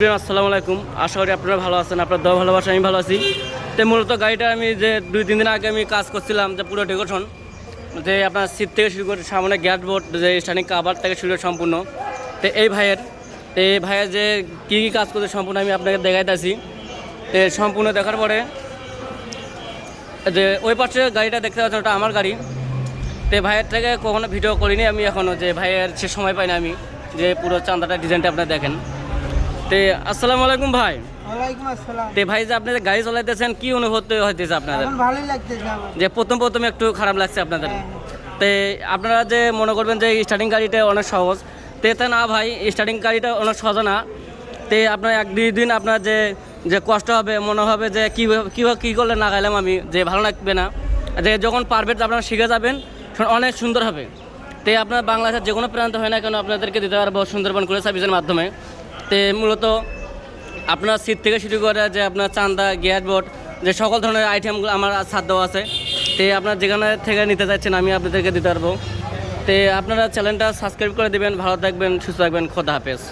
আসসালামু আলাইকুম। আশা করি আপনারা ভালো আছেন, আপনার দোয়া ভালোবাসা আমি ভালো আছি। তো মূলত গাড়িটা আমি যে দুই, তিন দিন আগে আমি কাজ করছিলাম, যে পুরো ডেকোরেশন, যে আপনার সিট থেকে শুরু করে সামনে গ্যাট বোর্ড যে স্টার্টিং কাভার থেকে শুরু করে সম্পূর্ণ। তো এই ভাইয়ের, তো এই ভাইয়ের যে কী কী কাজ করছে সম্পূর্ণ আমি আপনাকে দেখাইতেছি। তো সম্পূর্ণ দেখার পরে, যে ওই পাশে গাড়িটা দেখতে পাচ্ছেন, ওটা আমার গাড়ি। তো ভাইয়ের থেকে কখনো ভিডিও করিনি আমি এখনও যে ভাইয়ের সে সময় পাই না আমি, যে পুরো চান্দাটা ডিজাইনটা আপনারা দেখেন। তে আসসালামু আলাইকুম ভাই। ওয়ালাইকুম আসসালাম। তে ভাই যে আপনি গাড়ি চালাইতেছেন কি অনুভূতি হইতেছে আপনাদের? ভালোই লাগতেছে যে প্রথম প্রথম একটু খারাপ লাগছে আপনাদের। হ্যাঁ। তে আপনারা যে মনে করবেন যে স্টার্টিং গাড়িটা অনেক সহজ তে তা না ভাই স্টার্টিং গাড়িটা অনেক সহজ না। তে আপনার এক দুই দিন আপনার যে যে কষ্ট হবে মনে হবে যে কী কী কী করলে না গাইলাম আমি যে ভালো লাগবে না। যে যখন পারবেন আপনারা শিখে যাবেন অনেক সুন্দর হবে। তে আপনার বাংলাদেশের যে কোনো প্রান্ত হয় না কেন আপনাদেরকে দিতে পারব সুন্দরবন করে সার্ভিসের মাধ্যমে। তে মূলত আপনার সিট থেকে শুরু করে যে আপনার চান্দা গ্যাস বোর্ড যে সকল ধরনের আইটেমগুলো আমার সাধ্য আছে। তে আপনার যেখানে থেকে নিতে চাচ্ছেন আমি আপনাদেরকে দিতে পারব। তে আপনারা চ্যানেলটা সাবস্ক্রাইব করে দেবেন, ভালো থাকবেন, সুস্থ থাকবেন, খোদা হাফেজ।